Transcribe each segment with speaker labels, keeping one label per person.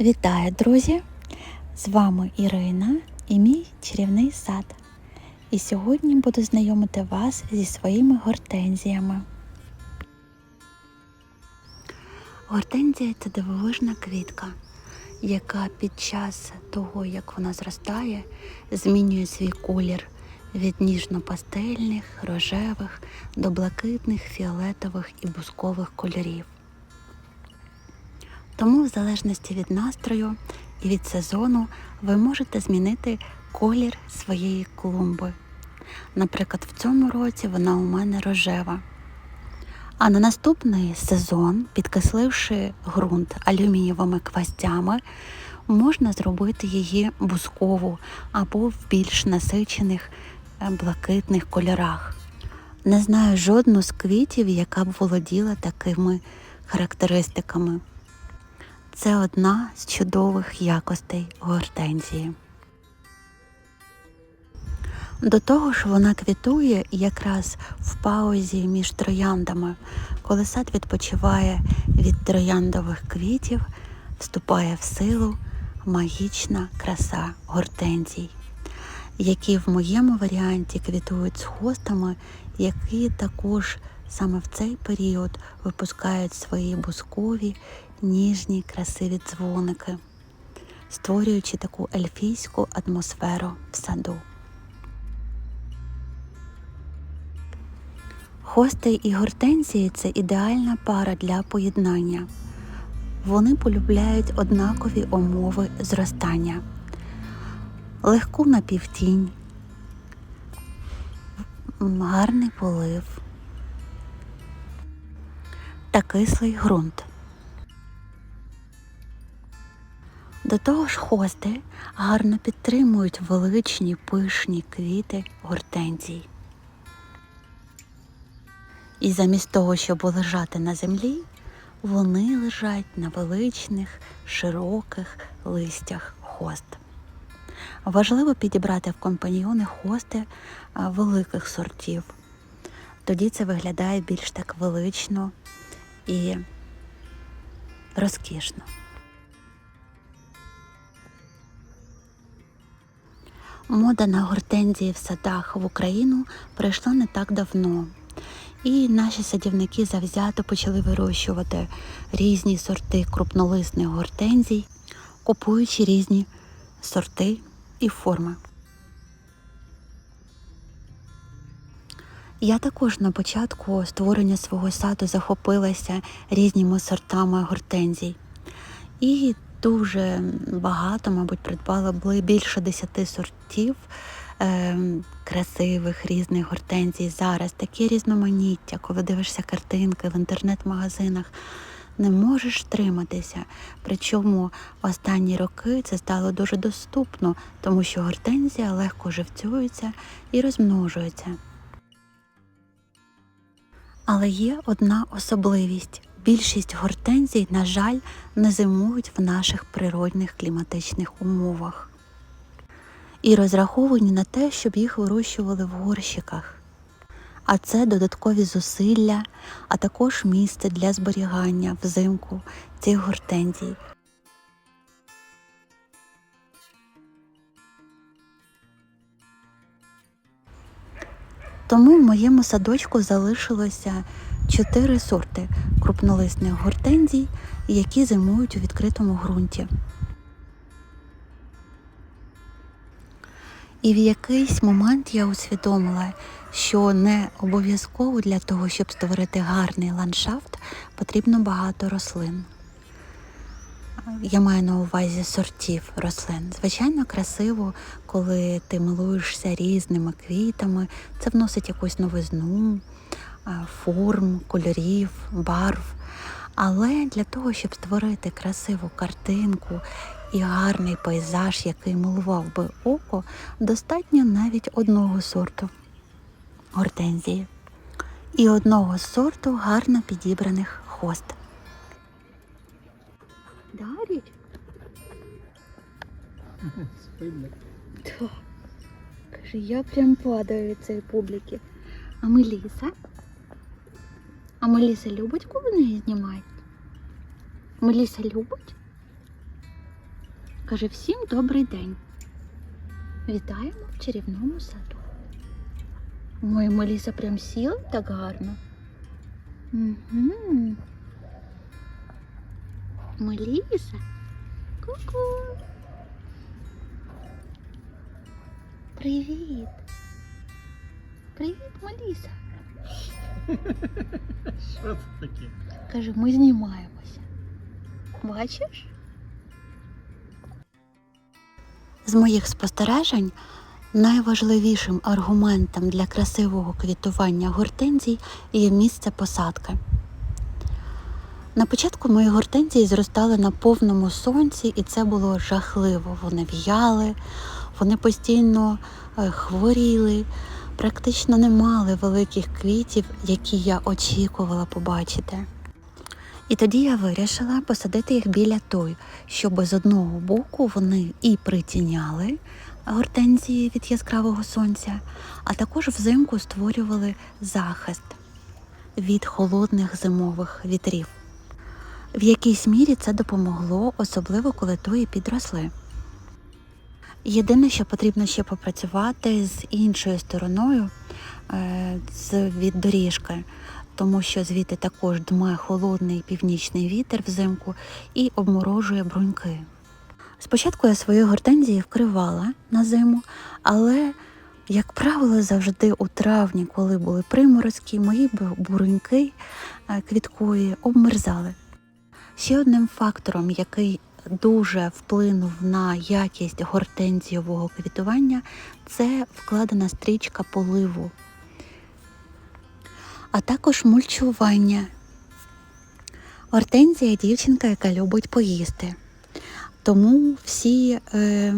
Speaker 1: Вітаю, друзі! З вами Ірина і мій чарівний сад. І сьогодні буду знайомити вас зі своїми гортензіями. Гортензія це дивовижна квітка, яка під час того, як вона зростає, змінює свій колір від ніжно-пастельних, рожевих до блакитних, фіолетових і бускових кольорів. Тому, в залежності від настрою і від сезону, ви можете змінити колір своєї клумби. Наприклад, в цьому році вона у мене рожева. А на наступний сезон, підкисливши ґрунт алюмінієвими квастями, можна зробити її бускову або в більш насичених е, блакитних кольорах. Не знаю жодну з квітів, яка б володіла такими характеристиками. Це одна з чудових якостей гортензії. До того ж, вона квітує якраз в паузі між трояндами, коли сад відпочиває від трояндових квітів, вступає в силу магічна краса гортензій, які в моєму варіанті квітують з хостами, які також саме в цей період випускають свої бускові ніжні красиві дзвоники, створюючи таку ельфійську атмосферу в саду. Хости і гортензії це ідеальна пара для поєднання. Вони полюбляють однакові умови зростання, легку напівтінь, гарний полив та кислий ґрунт. До того ж, хости гарно підтримують величні пишні квіти гортензій. І замість того, щоб лежати на землі, вони лежать на величних, широких листях хост. Важливо підібрати в компаньйони хости великих сортів. Тоді це виглядає більш так велично і розкішно. Мода на гортензії в садах в Україну прийшла не так давно. І наші садівники завзято почали вирощувати різні сорти крупнолисних гортензій, купуючи різні сорти і форми. Я також на початку створення свого саду захопилася різними сортами гортензій. І дуже багато, мабуть, придбала більше десяти сортів е, красивих різних гортензій. Зараз такі різноманіття, коли дивишся картинки в інтернет-магазинах. Не можеш триматися. Причому останні роки це стало дуже доступно, тому що гортензія легко живцюється і розмножується. Але є одна особливість. Більшість гортензій, на жаль, не зимують в наших природних кліматичних умовах і розраховані на те, щоб їх вирощували в горщиках. А це додаткові зусилля, а також місце для зберігання взимку цих гортензій. Тому в моєму садочку залишилося чотири сорти крупнолисних гортензій, які зимують у відкритому ґрунті. І в якийсь момент я усвідомила, що не обов'язково для того, щоб створити гарний ландшафт, потрібно багато рослин. Я маю на увазі сортів рослин. Звичайно, красиво, коли ти милуєшся різними квітами, це вносить якусь новизну, форм, кольорів, барв. Але для того, щоб створити красиву картинку і гарний пейзаж, який милував би око, достатньо навіть одного сорту гортензії і одного сорту гарно підібраних хост. Так. Каже, я прям падаю від цієї публіки. А Меліса? А Меліса любить, коли неї знімають? Меліса любить? Каже всім добрий день. Вітаємо в чарівному саду. Ой, Меліса прям сіла так гарно. Угу. Меліса. Ку-ку. Привіт. Привіт, Меліса.
Speaker 2: Що це таке?
Speaker 1: Каже, ми знімаємося. Бачиш? З моїх спостережень найважливішим аргументом для красивого квітування гортензій є місце посадки. На початку мої гортензії зростали на повному сонці, і це було жахливо. Вони в'яли, вони постійно е, хворіли, практично не мали великих квітів, які я очікувала побачити. І тоді я вирішила посадити їх біля той, щоб з одного боку вони і притіняли гортензії від яскравого сонця, а також взимку створювали захист від холодних зимових вітрів. В якійсь мірі це допомогло, особливо коли тої підросли. Єдине, що потрібно ще попрацювати з іншою стороною е, з від доріжки, тому що звідти також дме холодний північний вітер взимку і обморожує бруньки. Спочатку я свої гортензії вкривала на зиму, але, як правило, завжди у травні, коли були приморозки, мої бу- буруньки е, квіткові обмерзали. Ще одним фактором, який дуже вплинув на якість гортензіового квітування, це вкладена стрічка поливу, а також мульчування. Гортензія дівчинка, яка любить поїсти. Тому всі е,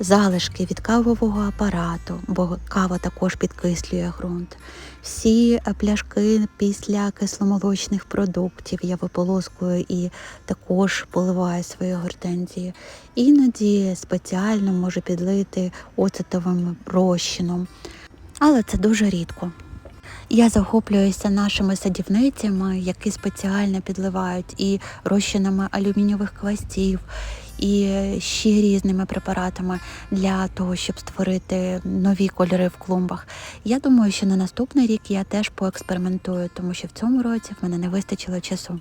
Speaker 1: залишки від кавового апарату, бо кава також підкислює ґрунт, всі е, пляшки після кисломолочних продуктів я виполоскую і також поливаю свої гортензії. Іноді спеціально можу підлити оцетовим розчином, але це дуже рідко. Я захоплююся нашими садівницями, які спеціально підливають і розчинами алюмінієвих квастів, і ще різними препаратами для того, щоб створити нові кольори в клумбах. Я думаю, що на наступний рік я теж поекспериментую, тому що в цьому році в мене не вистачило часу.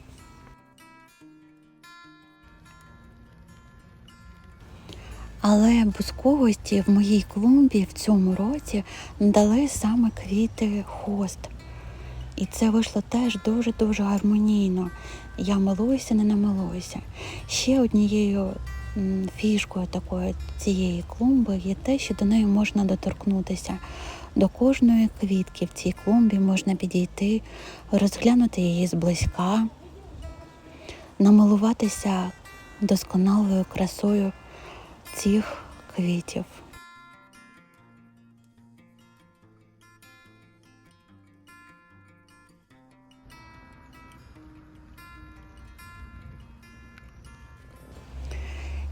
Speaker 1: Але бузковості в моїй клумбі в цьому році дали саме квіти хост. І це вийшло теж дуже-дуже гармонійно. Я милуюся, не намилуюся. Ще однією фішкою такої цієї клумби є те, що до неї можна доторкнутися. До кожної квітки в цій клумбі можна підійти, розглянути її зблизька, намилуватися досконалою красою цих квітів.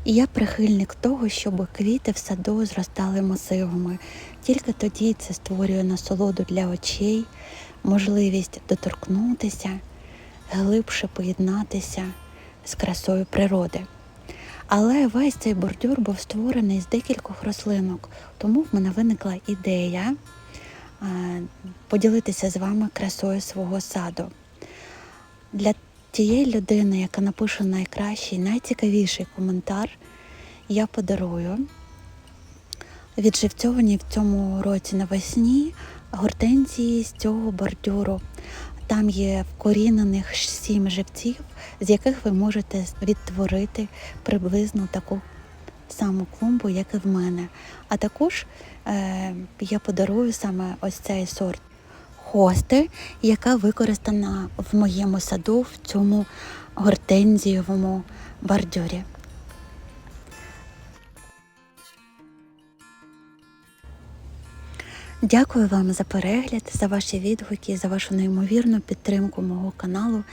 Speaker 1: І я прихильник того, щоб квіти в саду зростали масивами. Тільки тоді це створює насолоду для очей, можливість доторкнутися, глибше поєднатися з красою природи. Але весь цей бордюр був створений з декількох рослинок, тому в мене виникла ідея е, поділитися з вами красою свого саду. Для тієї людини, яка напише найкращий, найцікавіший коментар, я подарую відживцьовані в цьому році навесні гортензії з цього бордюру. Там є вкорінених сім живців, з яких ви можете відтворити приблизно таку саму клумбу, як і в мене. А також е, я подарую саме ось цей сорт хости, яка використана в моєму саду в цьому гортензієвому бордюрі. Дякую вам за перегляд, за ваші відгуки, за вашу неймовірну підтримку мого каналу.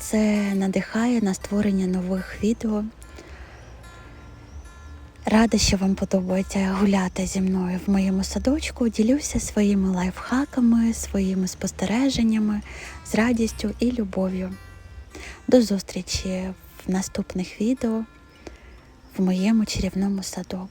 Speaker 1: Це надихає на створення нових відео. Рада, що вам подобається гуляти зі мною в моєму садочку. Ділюся своїми лайфхаками, своїми спостереженнями з радістю і любов'ю. До зустрічі в наступних відео в моєму чарівному саду.